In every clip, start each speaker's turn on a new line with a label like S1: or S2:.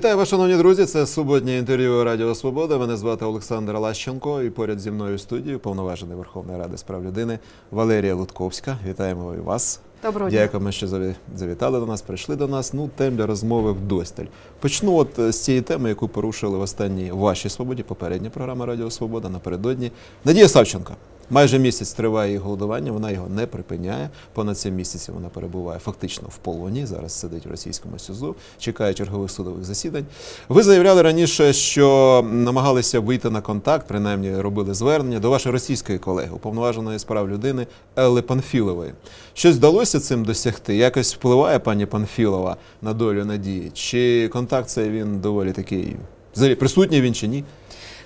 S1: Вітаю вас, шановні друзі. Це суботнє інтерв'ю Радіо Свобода. Мене звати Олександр Лащенко. І поряд зі мною в студії повноважений Верховної Ради з прав людини Валерія Лутковська. Вітаємо і вас.
S2: Доброго дня.
S1: Дякуємо, що завітали до нас, прийшли до нас. Ну, тем для розмови вдосталь. Почну от е, з цієї теми, яку порушили в останній вашій свободі, попередня програма Радіо Свобода напередодні. Надія Савченко. Майже місяць триває її голодування, вона його не припиняє. Понад цим місяці вона перебуває фактично в полоні. Зараз сидить в російському СІЗО, чекає чергових судових засідань. Ви заявляли раніше, що намагалися вийти на контакт, принаймні робили звернення до вашої російської колеги, уповноваженої з прав людини Елли Панфілової. Щось вдалося цим досягти? Якось впливає пані Панфілова на долю надії? Чи контакт цей він доволі такий? Взагалі присутній він чи ні?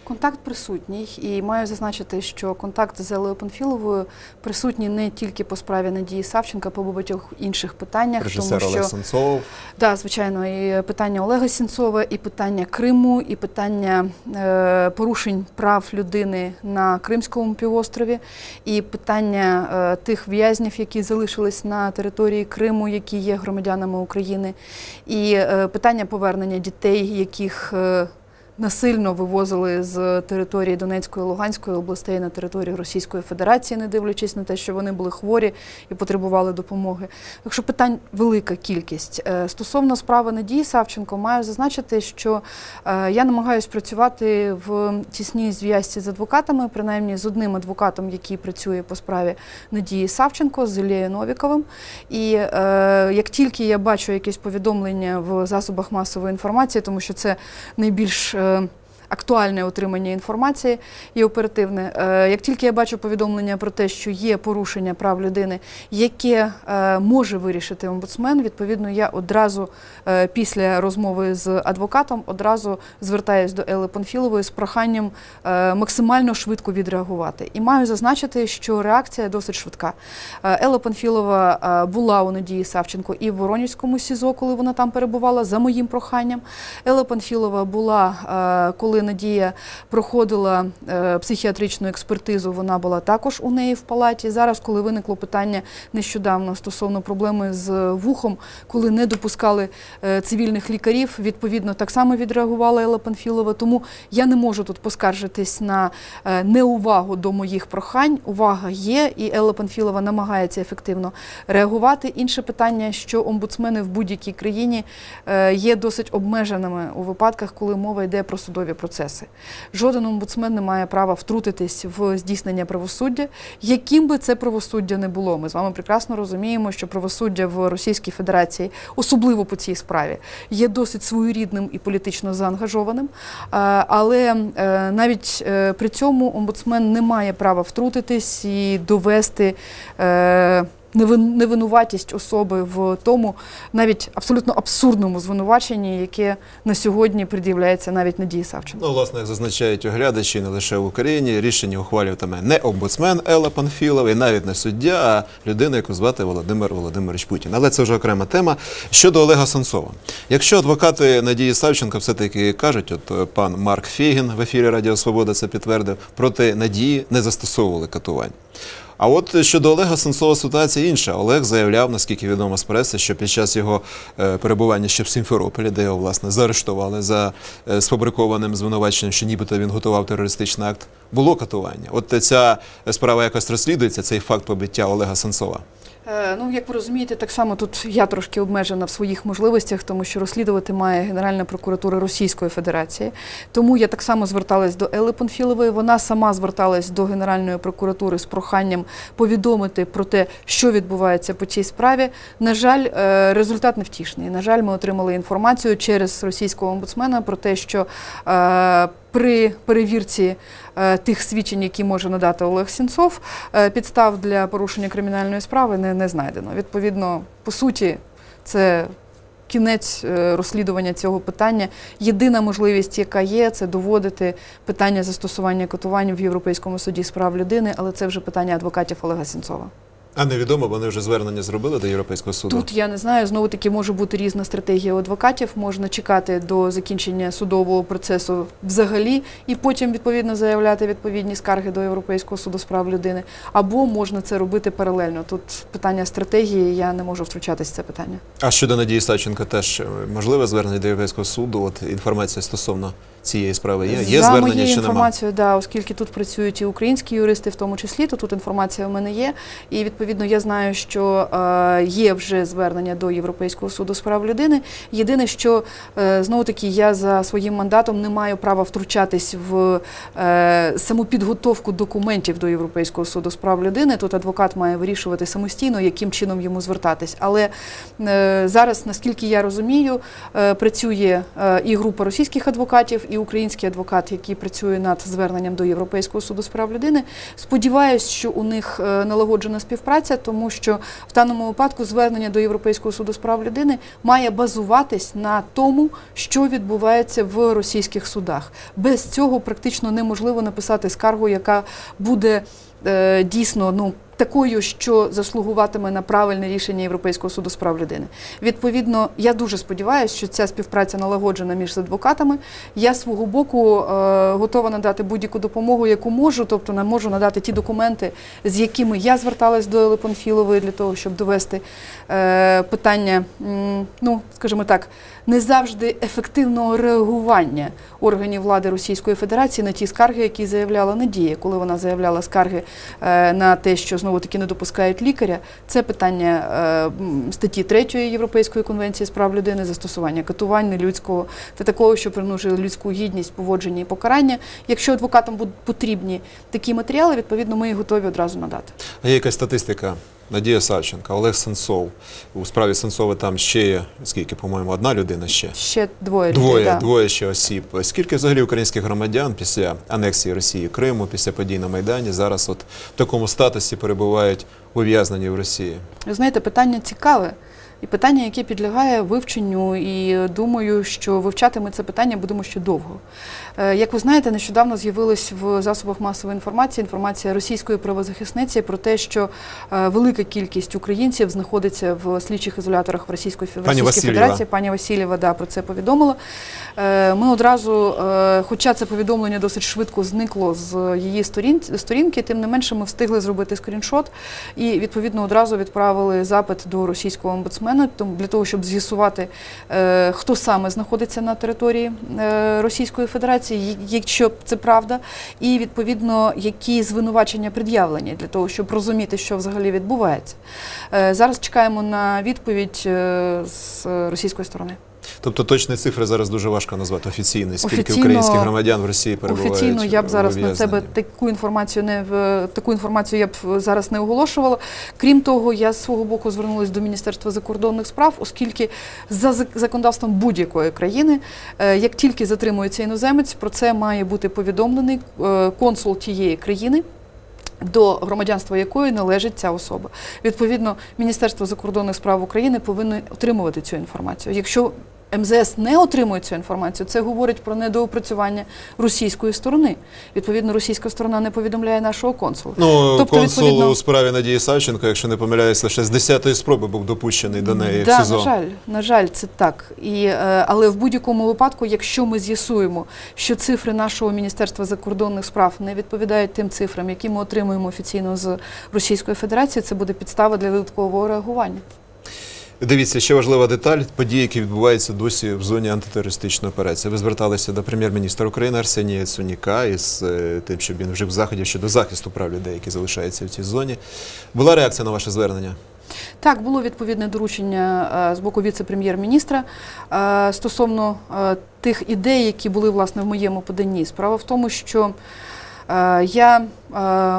S2: Контакт присутній, і маю зазначити, що контакт з Елею Панфіловою присутній не тільки по справі Надії Савченка, по багатьох інших питаннях,
S1: Режисер
S2: тому
S1: Олег
S2: що
S1: Сенцов.
S2: да, звичайно, і питання Олега Сінцова, і питання Криму, і питання е, порушень прав людини на Кримському півострові, і питання е, тих в'язнів, які залишились на території Криму, які є громадянами України, і е, питання повернення дітей, яких е, насильно вивозили з території Донецької Луганської областей на територію Російської Федерації, не дивлячись на те, що вони були хворі і потребували допомоги. Так що питань велика кількість. Е, Стосовно справи Надії Савченко, маю зазначити, що е, я намагаюся працювати в тісній зв'язці з адвокатами, принаймні з одним адвокатом, який працює по справі Надії Савченко, з Ілією Новіковим. І е, як тільки я бачу якісь повідомлення в засобах масової інформації, тому що це найбільш е, актуальне отримання інформації і оперативне. Е, Як тільки я бачу повідомлення про те, що є порушення прав людини, яке е, може вирішити омбудсмен, відповідно, я одразу е, після розмови з адвокатом одразу звертаюсь до Ели Панфілової з проханням максимально швидко відреагувати. І маю зазначити, що реакція досить швидка. Е, Елла Панфілова була у Надії Савченко і в Воронівському СІЗО, коли вона там перебувала, за моїм проханням. Елла Панфілова була, коли Надія проходила е, психіатричну експертизу, вона була також у неї в палаті. Зараз, коли виникло питання нещодавно стосовно проблеми з вухом, коли не допускали е, цивільних лікарів, відповідно так само відреагувала Елла Панфілова. Тому я не можу тут поскаржитись на е, неувагу до моїх прохань. Увага є, і Елла Панфілова намагається ефективно реагувати. Інше питання, що омбудсмени в будь-якій країні є досить обмеженими у випадках, коли мова йде про судові процеси. Жоден омбудсмен не має права втрутитись в здійснення правосуддя, яким би це правосуддя не було. Ми з вами прекрасно розуміємо, що правосуддя в Російській Федерації, особливо по цій справі, є досить своєрідним і політично заангажованим. Е, Але е, навіть е, при цьому омбудсмен не має права втрутитись і довести. Невинуватість особи в тому навіть абсолютно абсурдному звинуваченні, яке на сьогодні пред'являється навіть Надії Савченко.
S1: Ну, власне, як зазначають оглядачі, не лише в Україні, рішення ухвалюватиме не омбудсмен Елла Панфілова і навіть не суддя, а людина, яку звати Володимир Володимирович Путін. Але це вже окрема тема. Щодо Олега Сенцова. Якщо адвокати Надії Савченко все-таки кажуть, от е, пан Марк Фєгін в ефірі Радіо Свобода це підтвердив, проти Надії не застосовували катувань. А от щодо Олега Сенцова ситуація інша. Олег заявляв, наскільки відомо з преси, що під час його е, перебування ще в Сімферополі, де його власне заарештували за е, сфабрикованим звинуваченням, що нібито він готував терористичний акт, було катування. От ця справа якось розслідується, цей факт побиття Олега Сенцова.
S2: Е, Ну, як ви розумієте, так само тут я трошки обмежена в своїх можливостях, тому що розслідувати має Генеральна прокуратура Російської Федерації. Тому я так само зверталась до Ели Панфілової. Вона сама зверталась до Генеральної прокуратури з проханням повідомити про те, що відбувається по цій справі. На жаль, е, результат невтішний. На жаль, ми отримали інформацію через російського омбудсмена про те, що е, при перевірці е, тих свідчень, які може надати Олег Сінцов, е, підстав для порушення кримінальної справи не, не знайдено. Відповідно, по суті, це кінець е, розслідування цього питання. Єдина можливість, яка є, це доводити питання застосування катувань в Європейському суді з прав людини, але це вже питання адвокатів Олега Сінцова.
S1: А невідомо, вони вже звернення зробили до Європейського суду.
S2: Тут я не знаю, знову таки може бути різна стратегія у адвокатів. Можна чекати до закінчення судового процесу взагалі, і потім відповідно заявляти відповідні скарги до Європейського суду з прав людини. Або можна це робити паралельно. Тут питання стратегії, я не можу втручатися в це питання.
S1: А щодо Надії Савченко, теж е, можливе звернення до Європейського суду. От інформація стосовно цієї справи є. Є
S2: За
S1: звернення
S2: моєю
S1: чи
S2: інформацією, да, оскільки тут працюють і українські юристи, в тому числі, то тут інформація в мене є. І відповідно я знаю, що е, є вже звернення до Європейського суду з прав людини. Єдине, що е, знову таки я за своїм мандатом не маю права втручатись в е, саму підготовку документів до Європейського суду з прав людини. Тут адвокат має вирішувати самостійно, яким чином йому звертатись. Але зараз, наскільки я розумію, працює і група російських адвокатів, і український адвокат, який працює над зверненням до Європейського суду з прав людини. Сподіваюсь, що у них налагоджена співпраця, тому що в даному випадку звернення до Європейського суду з прав людини має базуватись на тому, що відбувається в російських судах. Без цього практично неможливо написати скаргу, яка буде е, дійсно ну. Такою, що заслугуватиме на правильне рішення Європейського суду з прав людини. Відповідно, я дуже сподіваюся, що ця співпраця налагоджена між адвокатами. Я свого боку е, готова надати будь-яку допомогу, яку можу, тобто не можу надати ті документи, з якими я зверталась до Лепонфілової для того, щоб довести е, питання, ну скажімо так, не завжди ефективного реагування органів влади Російської Федерації на ті скарги, які заявляла Надія, коли вона заявляла скарги е, на те, що знову таки не допускають лікаря. Це питання е, статті 3 Європейської конвенції з прав людини, застосування катувань нелюдського та такого, що принужує людську гідність, поводження і покарання. Якщо адвокатам будуть потрібні такі матеріали, відповідно, ми їх готові одразу надати.
S1: А є якась статистика? Надія Савченка, Олег Сенцов. У справі Сенцова там ще є, скільки, по-моєму, одна людина ще.
S2: Ще двоє людей.
S1: Двоє,
S2: да.
S1: двоє ще осіб. Скільки взагалі українських громадян після анексії Росії Криму, після подій на Майдані зараз от в такому статусі перебувають ув'язнені в Росії?
S2: Ви знаєте, питання цікаве. І питання, яке підлягає вивченню, і думаю, що вивчати ми це питання будемо ще довго. Е, Як ви знаєте, нещодавно з'явилась в засобах масової інформації інформація російської правозахисниці про те, що е, велика кількість українців знаходиться в слідчих ізоляторах в Російської
S1: Пані
S2: Російській
S1: Васильєва.
S2: Федерації. Пані Васильєва да, про це повідомила. Е, Ми одразу, хоча це повідомлення досить швидко зникло з її сторін, сторінки, тим не менше ми встигли зробити скріншот і відповідно одразу відправили запит до російського омбудсмена тому- для того, щоб з'ясувати, е, хто саме знаходиться на території е, Російської Федерації, якщо це правда, і відповідно які звинувачення пред'явлені для того, щоб розуміти, що взагалі відбувається. Е, Зараз чекаємо на відповідь з російської сторони.
S1: Тобто точні цифри зараз дуже важко назвати офіційно. Скільки
S2: Офіційно-
S1: українських громадян в Росії перебувають?
S2: Офіційно я б зараз на себе таку інформацію не таку інформацію я б зараз не оголошувала. Крім того, я з свого боку звернулася до Міністерства закордонних справ, оскільки за законодавством будь-якої країни, е, як тільки затримується іноземець, про це має бути повідомлений е, консул тієї країни. До громадянства якої належить ця особа. Відповідно, Міністерство закордонних справ України повинно отримувати цю інформацію. Якщо МЗС не отримує цю інформацію, це говорить про недоопрацювання російської сторони. Відповідно, російська сторона не повідомляє нашого консула.
S1: Ну,
S2: Тобто,
S1: консул
S2: відповідно-
S1: у справі Надії Савченко, якщо не помиляюсь, лише з 10-ї спроби був допущений до неї
S2: да,
S1: в СІЗО.
S2: на жаль, на жаль, це так. І, е, але в будь-якому випадку, якщо ми з'ясуємо, що цифри нашого Міністерства закордонних справ не відповідають тим цифрам, які ми отримуємо офіційно з Російської Федерації, це буде підстава для додаткового реагування.
S1: Дивіться, ще важлива деталь події, які відбуваються досі в зоні антитерористичної операції. Ви зверталися до прем'єр-міністра України Арсенія Яценюка із е, тим, щоб він вжив заходів щодо захисту прав людей, які залишаються в цій зоні. Була реакція на ваше звернення?
S2: Так, було відповідне доручення е, з боку віце-прем'єр-міністра е, стосовно тих ідей, які були власне в моєму поданні. Справа в тому, що я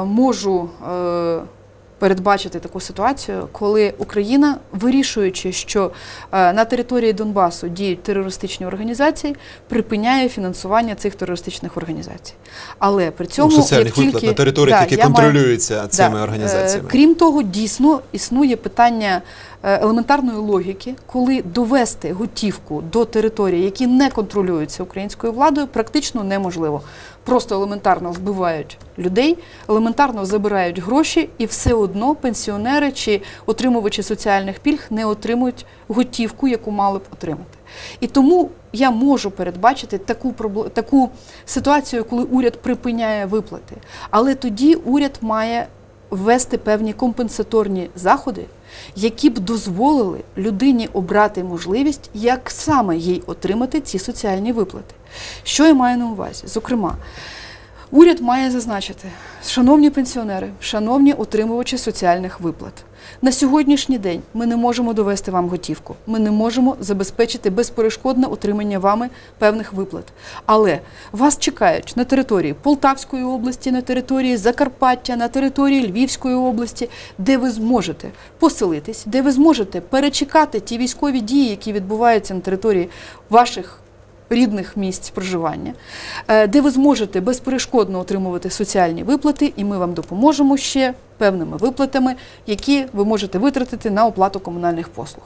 S2: можу передбачити таку ситуацію, коли Україна, вирішуючи, що е, на території Донбасу діють терористичні організації, припиняє фінансування цих терористичних організацій. Але при цьому
S1: ну, соціальних
S2: як
S1: виплат
S2: тільки,
S1: на територіях,
S2: Да,
S1: які
S2: я маю-
S1: контролюються цими
S2: Да.
S1: організаціями.
S2: Е, Крім того, дійсно існує питання е, елементарної логіки, коли довести готівку до територій, які не контролюються українською владою, практично неможливо. Просто елементарно вбивають людей, елементарно забирають гроші, і все одно пенсіонери чи отримувачі соціальних пільг не отримують готівку, яку мали б отримати. І тому я можу передбачити таку таку ситуацію, коли уряд припиняє виплати. Але тоді уряд має ввести певні компенсаторні заходи, які б дозволили людині обрати можливість, як саме їй отримати ці соціальні виплати. Що я маю на увазі? Зокрема, уряд має зазначити, шановні пенсіонери, шановні отримувачі соціальних виплат. На сьогоднішній день ми не можемо довести вам готівку. Ми не можемо забезпечити безперешкодне отримання вами певних виплат. Але вас чекають на території Полтавської області, на території Закарпаття, на території Львівської області, де ви зможете поселитись, де ви зможете перечекати ті військові дії, які відбуваються на території ваших рідних місць проживання, е, де ви зможете безперешкодно отримувати соціальні виплати, і ми вам допоможемо ще певними виплатами, які ви можете витратити на оплату комунальних послуг.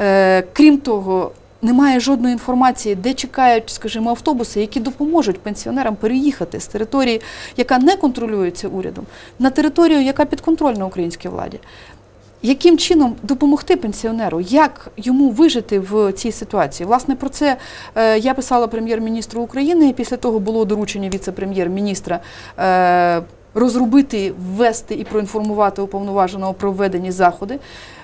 S2: Е, Крім того, немає жодної інформації, де чекають, скажімо, автобуси, які допоможуть пенсіонерам переїхати з території, яка не контролюється урядом, на територію, яка підконтрольна українській владі. Яким чином допомогти пенсіонеру, як йому вижити в цій ситуації? Власне, про це е, я писала прем'єр-міністру України, і після того було доручення віце-прем'єр-міністра е, розробити, ввести і проінформувати уповноваженого про введені заходи.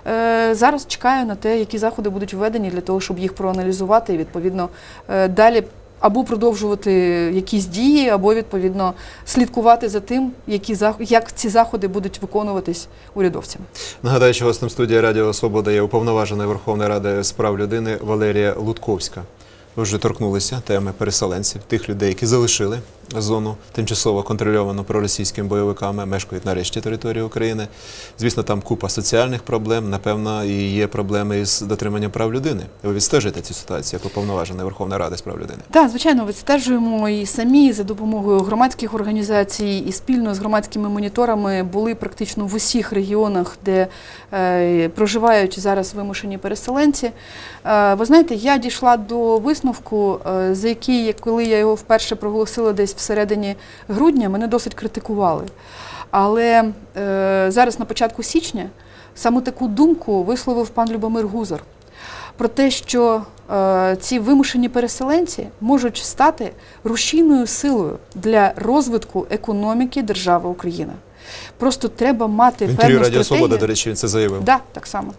S2: Е, зараз чекаю на те, які заходи будуть введені для того, щоб їх проаналізувати і відповідно далі. Або продовжувати якісь дії, або відповідно слідкувати за тим, які як ці заходи будуть виконуватись урядовцями.
S1: Нагадаю, що гостем студії Радіо Свобода є уповноважена Верховної Ради з прав людини Валерія Лутковська. Ви вже торкнулися теми переселенців, тих людей, які залишили зону тимчасово контрольовану проросійськими бойовиками, мешкають нарешті території України. Звісно, там купа соціальних проблем. Напевно, і є проблеми із дотриманням прав людини. Ви відстежуєте цю ситуацію як уповноважена Верховної Ради з прав людини.
S2: Так, звичайно, відстежуємо і самі за допомогою громадських організацій, і спільно з громадськими моніторами були практично в усіх регіонах, де е, проживають зараз вимушені переселенці. Е, ви знаєте, я дійшла до висновку, е, за який, коли я його вперше проголосила десь всередині грудня, мене досить критикували. Але е, зараз на початку січня саме таку думку висловив пан Любомир Гузар про те, що е, ці вимушені переселенці можуть стати рушійною силою для розвитку економіки держави Україна. Просто треба мати
S1: В
S2: певну
S1: Радіо. Свобода, до речі, він це заявив.
S2: Да, так само.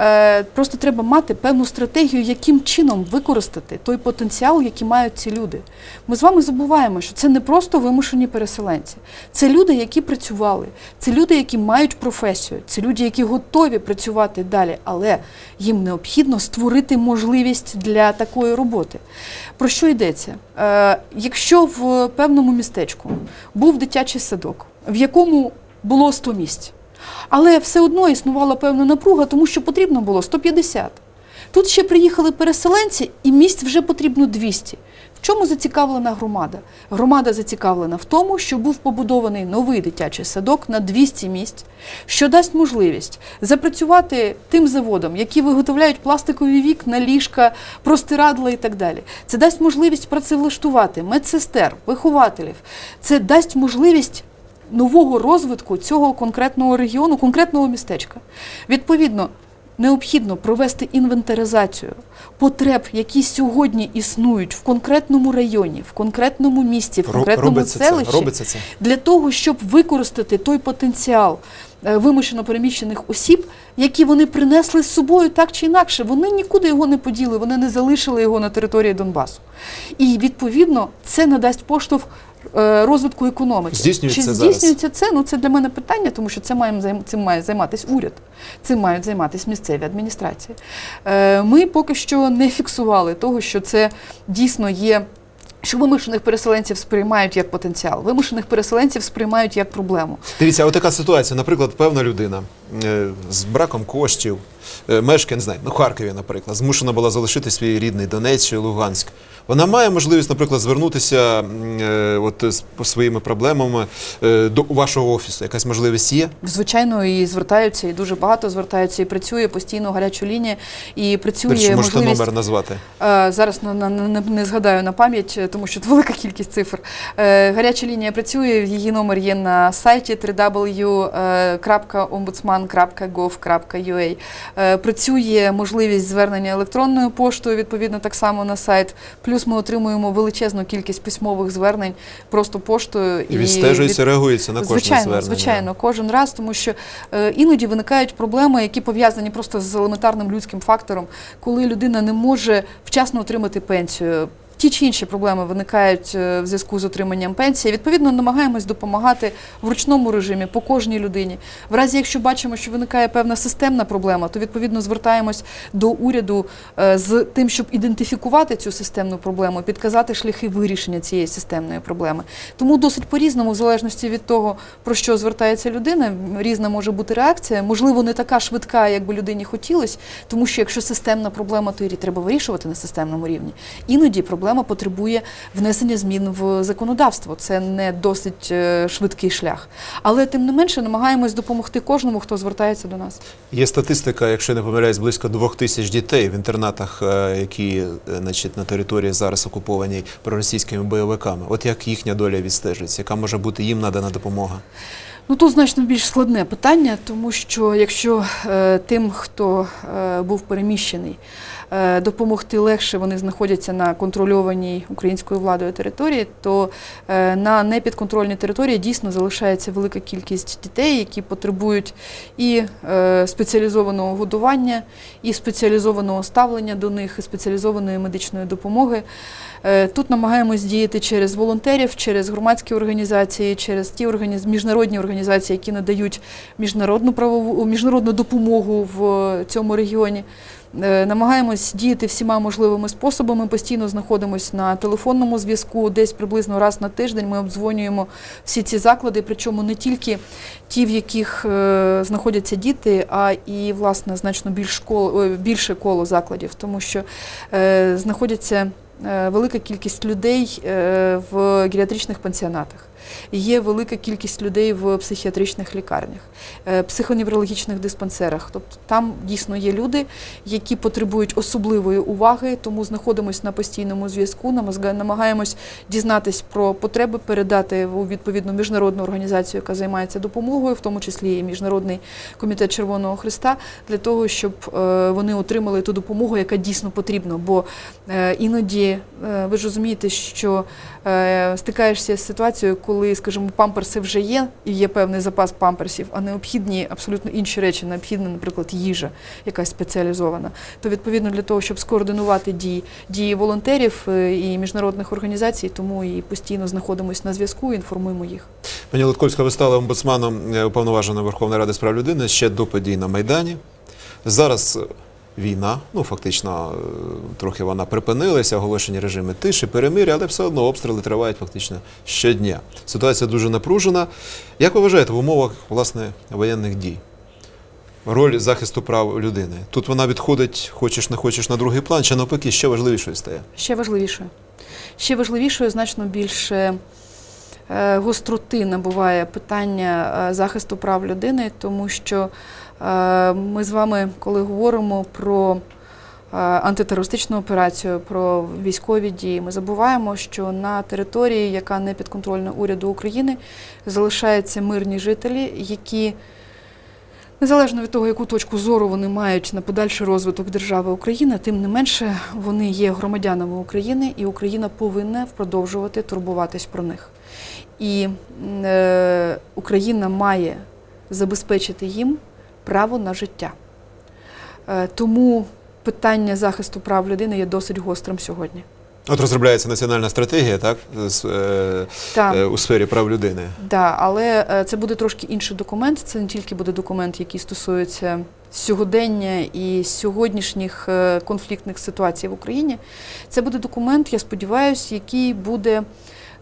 S2: Е, просто треба мати певну стратегію, яким чином використати той потенціал, який мають ці люди. Ми з вами забуваємо, що це не просто вимушені переселенці. Це люди, які працювали, це люди, які мають професію, це люди, які готові працювати далі, але їм необхідно створити можливість для такої роботи. Про що йдеться? Е, якщо в певному містечку був дитячий садок, в якому було 100 місць, але все одно існувала певна напруга, тому що потрібно було 150. Тут ще приїхали переселенці, і місць вже потрібно 200. В чому зацікавлена громада? Громада зацікавлена в тому, що був побудований новий дитячий садок на 200 місць, що дасть можливість запрацювати тим заводам, які виготовляють пластикові вікна, ліжка, простирадла і так далі. Це дасть можливість працевлаштувати медсестер, вихователів. Це дасть можливість нового розвитку цього конкретного регіону, конкретного містечка. Відповідно, необхідно провести інвентаризацію потреб, які сьогодні існують в конкретному районі, в конкретному місті, в конкретному
S1: робиться це,
S2: селищі,
S1: робиться це.
S2: для того, щоб використати той потенціал е, вимушено переміщених осіб, які вони принесли з собою так чи інакше. Вони нікуди його не поділи, вони не залишили його на території Донбасу. І відповідно це надасть поштовх. Е, Розвитку економіки
S1: Здійснюється
S2: чи
S1: зараз?
S2: здійснюється це? Ну це для мене питання, тому що це маємо цим має займатися уряд, цим мають займатися місцеві адміністрації. Е, Ми поки що не фіксували того, що це дійсно є. Що вимушених переселенців сприймають як потенціал, вимушених переселенців сприймають як проблему.
S1: Дивіться, а от така ситуація, наприклад, певна людина е, з браком коштів, мешкає, не знаю, ну, Харкові, наприклад, змушена була залишити свій рідний Донець чи Луганськ. вона має можливість, наприклад, звернутися е, от, з по своїми проблемами е, до вашого офісу. Якась можливість є?
S2: Звичайно, і звертаються, і дуже багато звертаються, і працює постійно гаряча лінія, і працює
S1: речі, можете номер назвати.
S2: Е, Зараз на, на, на- не згадаю на пам'ять, е, тому що це велика кількість цифр. Е, Гаряча лінія працює, її номер є на сайті www.ombudsman.gov.ua. Е, Працює можливість звернення електронною поштою, відповідно, так само на сайт. Плюс ми отримуємо величезну кількість письмових звернень просто поштою.
S1: І відстежується, реагується на кожне
S2: звичайно,
S1: звернення.
S2: звичайно, кожен раз, тому що е, іноді виникають проблеми, які пов'язані просто з елементарним людським фактором, коли людина не може вчасно отримати пенсію. Ті чи інші проблеми виникають е, в зв'язку з отриманням пенсії. Відповідно, намагаємось допомагати в ручному режимі по кожній людині. В разі, якщо бачимо, що виникає певна системна проблема, то відповідно звертаємось до уряду е, з тим, щоб ідентифікувати цю системну проблему, підказати шляхи вирішення цієї системної проблеми. Тому досить по-різному, в залежності від того, про що звертається людина, різна може бути реакція. Можливо, не така швидка, як би людині хотілося, тому що якщо системна проблема, то її треба вирішувати на системному рівні. Іноді проблема потребує внесення змін в законодавство. Це не досить е, швидкий шлях. Але тим не менше намагаємось допомогти кожному, хто звертається до нас.
S1: Є статистика, якщо не помиляюсь, близько двох тисяч дітей в інтернатах, е, які е, значить, на території зараз окупованій проросійськими бойовиками. От як їхня доля відстежується, яка може бути їм надана допомога?
S2: Ну тут значно більш складне питання, тому що якщо е, тим, хто е, був переміщений, допомогти легше, вони знаходяться на контрольованій українською владою території, то е, на непідконтрольній території дійсно залишається велика кількість дітей, які потребують і е, спеціалізованого годування, і спеціалізованого ставлення до них, і спеціалізованої медичної допомоги. Е, Тут намагаємось діяти через волонтерів, через громадські організації, через ті організ... міжнародні організації, які надають міжнародну правову міжнародну допомогу в цьому регіоні. Е, Намагаємось діяти всіма можливими способами. Постійно знаходимося на телефонному зв'язку. Десь приблизно раз на тиждень ми обдзвонюємо всі ці заклади, причому не тільки ті, в яких е, знаходяться діти, а і власне значно більш коло, е, більше коло закладів, тому що знаходяться велика кількість людей в геріатричних пансіонатах. Є велика кількість людей в психіатричних лікарнях, е, психоневрологічних диспансерах. Тобто там дійсно є люди, які потребують особливої уваги, тому знаходимося на постійному зв'язку, намагаємось дізнатись про потреби, передати у відповідну міжнародну організацію, яка займається допомогою, в тому числі і Міжнародний комітет Червоного Христа, для того, щоб е, вони отримали ту допомогу, яка дійсно потрібна. Бо е, іноді ви ж розумієте, що стикаєшся з ситуацією, коли, скажімо, памперси вже є, і є певний запас памперсів, а необхідні абсолютно інші речі, необхідна, наприклад, їжа, якась спеціалізована. То відповідно для того, щоб скоординувати дії, дії волонтерів е, і міжнародних організацій, тому і постійно знаходимося на зв'язку, і інформуємо їх.
S1: Пані Литковська, ви стали омбудсманом е, уповноваженої Верховної Ради з прав людини ще до подій на Майдані. Зараз е, війна, ну фактично е, трохи вона припинилася, оголошені режими тиші, перемир'я, але все одно обстріли тривають фактично щодня. Ситуація дуже напружена. Як ви вважаєте в умовах власне воєнних дій? Роль захисту прав людини. Тут вона відходить, хочеш не хочеш, на другий план, чи навпаки, ще важливішою стає.
S2: Ще важливішою. Ще важливішою, значно більше е, гостроти набуває питання е, захисту прав людини, тому що ми з вами, коли говоримо про е, антитерористичну операцію, про військові дії, ми забуваємо, що на території, яка не підконтрольна уряду України, залишаються мирні жителі, які Незалежно від того, яку точку зору вони мають на подальший розвиток держави Україна, тим не менше вони є громадянами України, і Україна повинна продовжувати турбуватись про них. І е, Україна має забезпечити їм право на життя. Е, тому питання захисту прав людини є досить гострим сьогодні.
S1: От розробляється національна стратегія, так, з, е,
S2: Так.
S1: е, у сфері прав людини.
S2: Да, але е, це буде трошки інший документ. Це не тільки буде документ, який стосується сьогодення і сьогоднішніх е, конфліктних ситуацій в Україні. Це буде документ, я сподіваюся, який буде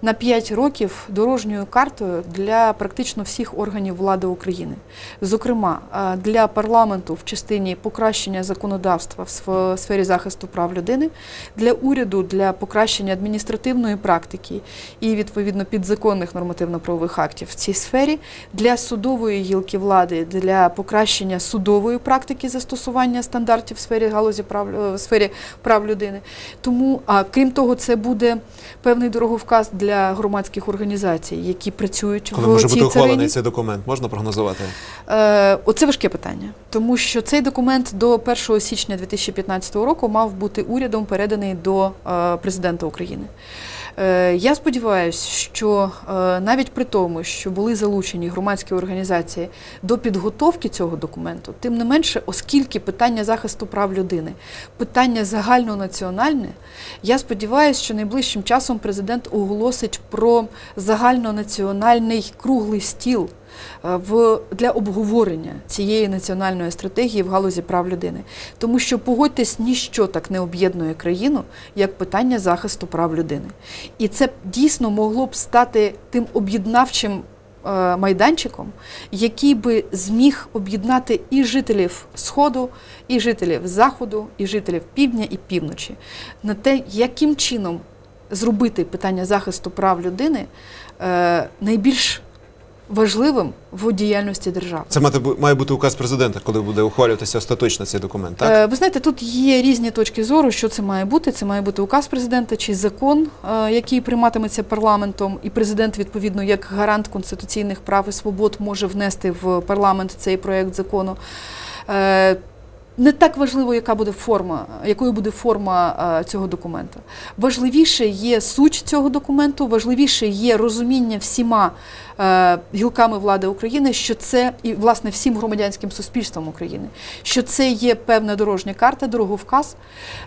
S2: на 5 років дорожньою картою для практично всіх органів влади України. Зокрема, е, для парламенту в частині покращення законодавства в сфері захисту прав людини, для уряду для покращення адміністративної практики і відповідно підзаконних нормативно-правових актів в цій сфері, для судової гілки влади для покращення судової практики застосування стандартів в сфері галузі прав е, в сфері прав людини. Тому, а крім того, це буде певний дороговказ для громадських організацій, які працюють
S1: Коли
S2: в
S1: може
S2: цій
S1: бути ухвалений
S2: царині.
S1: цей документ, можна прогнозувати?
S2: Е, Оце важке питання, тому що цей документ до 1 січня 2015 року мав бути урядом переданий до е, президента України. Е, Я сподіваюся, що е, навіть при тому, що були залучені громадські організації до підготовки цього документу, тим не менше, оскільки питання захисту прав людини, питання загальнонаціональне, я сподіваюся, що найближчим часом президент оголосить про загальнонаціональний круглий стіл в, для обговорення цієї національної стратегії в галузі прав людини. Тому що погодьтесь, ніщо так не об'єднує країну, як питання захисту прав людини. І це дійсно могло б стати тим об'єднавчим е, майданчиком, який би зміг об'єднати і жителів Сходу, і жителів Заходу, і жителів півдня і півночі на те, яким чином зробити питання захисту прав людини е, найбільш важливим в діяльності держави.
S1: Це мати має бути указ президента, коли буде ухвалюватися остаточно цей документ, так?
S2: Е, Ви знаєте, тут є різні точки зору, що це має бути. Це має бути указ президента чи закон, е, який прийматиметься парламентом, і президент, відповідно, як гарант конституційних прав і свобод, може внести в парламент цей проєкт закону. Е, Не так важливо, яка буде форма, якою буде форма е, цього документа. Важливіше є суть цього документу, важливіше є розуміння всіма е, гілками влади України, що це і власне всім громадянським суспільством України, що це є певна дорожня карта, дороговказ.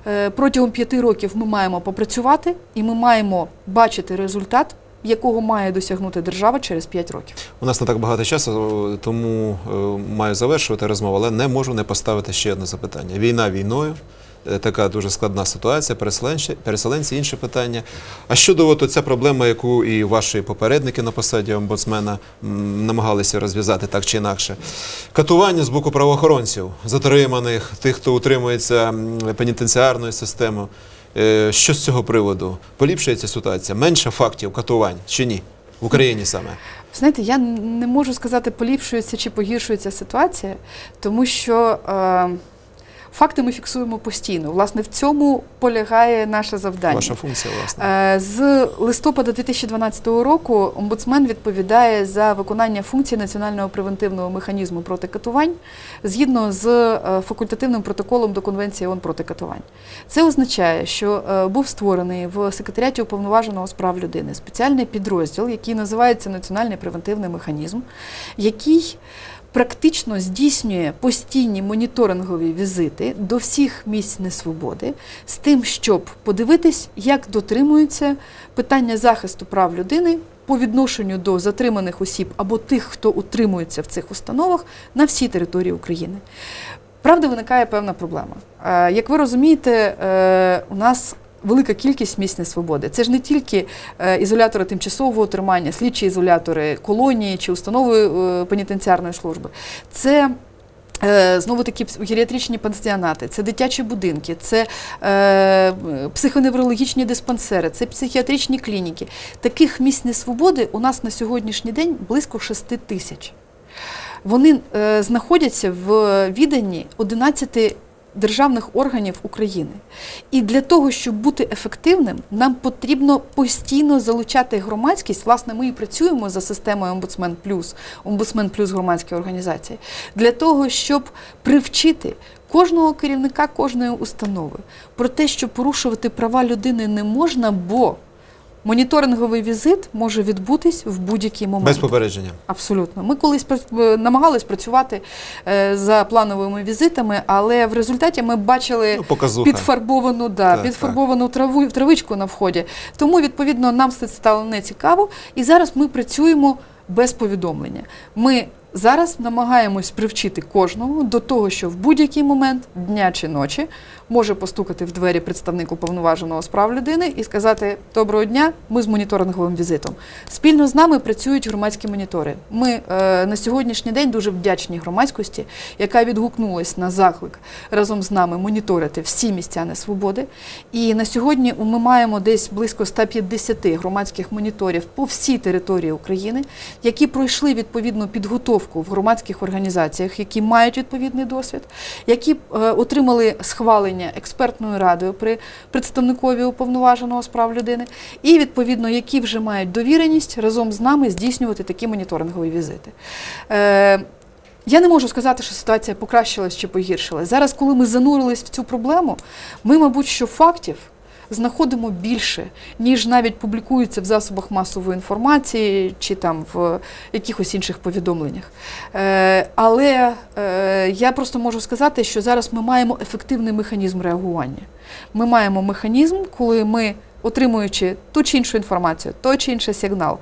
S2: Е, Протягом п'яти років ми маємо попрацювати і ми маємо бачити результат, якого має досягнути держава через п'ять років.
S1: У нас не так багато часу, тому е, маю завершувати розмову, але не можу не поставити ще одне запитання. Війна війною. е, Така дуже складна ситуація, переселенці, переселенці, інше питання. А щодо от ця проблема, яку і ваші попередники на посаді омбудсмена намагалися розв'язати так чи інакше, катування з боку правоохоронців, затриманих, тих, хто утримується пенітенціарною системою. Е, Що з цього приводу? Поліпшується ситуація? Менше фактів катувань чи ні? В Україні саме.
S2: Знаєте, я не можу сказати, поліпшується чи погіршується ситуація, тому що е, факти ми фіксуємо постійно. Власне, в цьому полягає наше завдання.
S1: Ваша функція, власне.
S2: Е, З листопада 2012 року омбудсмен відповідає за виконання функцій національного превентивного механізму проти катувань згідно з е, факультативним протоколом до Конвенції ООН проти катувань. Це означає, що е, був створений в секретаріаті уповноваженого з прав людини спеціальний підрозділ, який називається Національний превентивний механізм, який практично здійснює постійні моніторингові візити до всіх місць несвободи з тим, щоб подивитись, як дотримуються питання захисту прав людини по відношенню до затриманих осіб або тих, хто утримується в цих установах на всій території України. Правда, виникає певна проблема. Е, Як ви розумієте, е, у нас велика кількість місць несвободи. Це ж не тільки е, ізолятори тимчасового тримання, слідчі ізолятори, колонії чи установи е, пенітенціарної служби. Це е, Знову такі геріатричні пансіонати, це дитячі будинки, це е, психоневрологічні диспансери, це психіатричні клініки. Таких місць несвободи у нас на сьогоднішній день близько 6 тисяч. Вони е, знаходяться в відданні 11 державних органів України. І для того, щоб бути ефективним, нам потрібно постійно залучати громадськість. Власне, ми і працюємо за системою Омбудсмен Плюс, Омбудсмен Плюс громадські організації, для того, щоб привчити кожного керівника кожної установи про те, що порушувати права людини не можна, бо моніторинговий візит може відбутись в будь-який момент.
S1: Без попередження.
S2: Абсолютно. Ми колись е, намагались працювати е, за плановими візитами, але в результаті ми бачили
S1: Ну,
S2: підфарбовану, да,
S1: Так,
S2: підфарбовану траву, травичку на вході. Тому, відповідно, нам це стало нецікаво. І зараз ми працюємо без повідомлення. Ми зараз намагаємось привчити кожного до того, що в будь-який момент дня чи ночі може постукати в двері представник уповноваженого з прав людини і сказати: Доброго дня, ми з моніторинговим візитом. Спільно з нами працюють громадські монітори. Ми е, на сьогоднішній день дуже вдячні громадськості, яка відгукнулась на заклик разом з нами моніторити всі місця несвободи. І на сьогодні ми маємо десь близько 150 громадських моніторів по всій території України, які пройшли відповідну підготовку в громадських організаціях, які мають відповідний досвід, які е, отримали схвалення експертною радою при представникові уповноваженого справ людини, і відповідно, які вже мають довіреність разом з нами здійснювати такі моніторингові візити. Е, я не можу сказати, що ситуація покращилась чи погіршилась. Зараз, коли ми занурились в цю проблему, ми, мабуть, що фактів знаходимо більше, ніж навіть публікується в засобах масової інформації чи там в якихось інших повідомленнях. Е, але е, я просто можу сказати, що зараз ми маємо ефективний механізм реагування. Ми маємо механізм, коли ми, отримуючи ту чи іншу інформацію, той чи інший сигнал,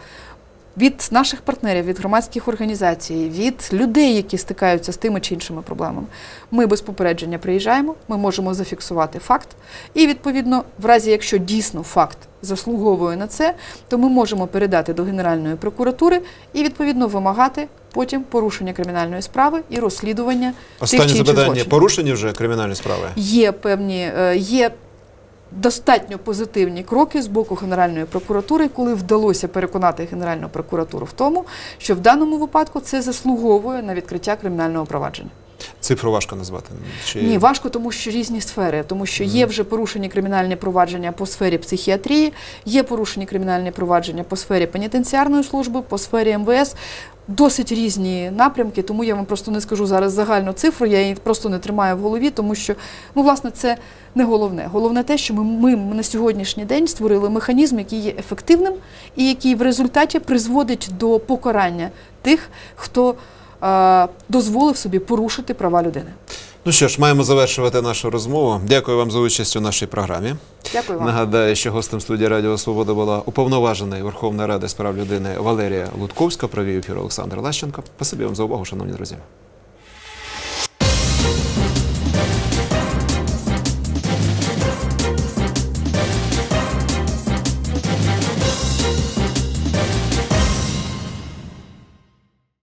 S2: від наших партнерів, від громадських організацій, від людей, які стикаються з тими чи іншими проблемами. Ми без попередження приїжджаємо, ми можемо зафіксувати факт. І відповідно, в разі, якщо дійсно факт заслуговує на це, то ми можемо передати до Генеральної прокуратури і відповідно вимагати потім порушення кримінальної справи і розслідування
S1: Останнє
S2: тих чи інших
S1: запитання.
S2: злочинів.
S1: Порушені вже кримінальні справи?
S2: Є певні е, є. Достатньо позитивні кроки з боку Генеральної прокуратури, коли вдалося переконати Генеральну прокуратуру в тому, що в даному випадку це заслуговує на відкриття кримінального провадження.
S1: Цифру важко назвати. Чи...
S2: Ні, важко, тому що різні сфери, тому що є вже порушені кримінальні провадження по сфері психіатрії, є порушені кримінальні провадження по сфері пенітенціарної служби, по сфері МВС. Досить різні напрямки, тому я вам просто не скажу зараз загальну цифру, я її просто не тримаю в голові, тому що ну, власне, це не головне. Головне те, що ми, ми на сьогоднішній день створили механізм, який є ефективним і який в результаті призводить до покарання тих, хто дозволив собі порушити права людини.
S1: Ну що ж, маємо завершувати нашу розмову. Дякую вам за участь у нашій програмі.
S2: Дякую вам.
S1: Нагадаю, що гостем студії Радіо Свобода була уповноважена Верховна Рада з прав людини Валерія Лутковська, провів ефір Олександр Лащенко. Спасибі вам за увагу, шановні друзі.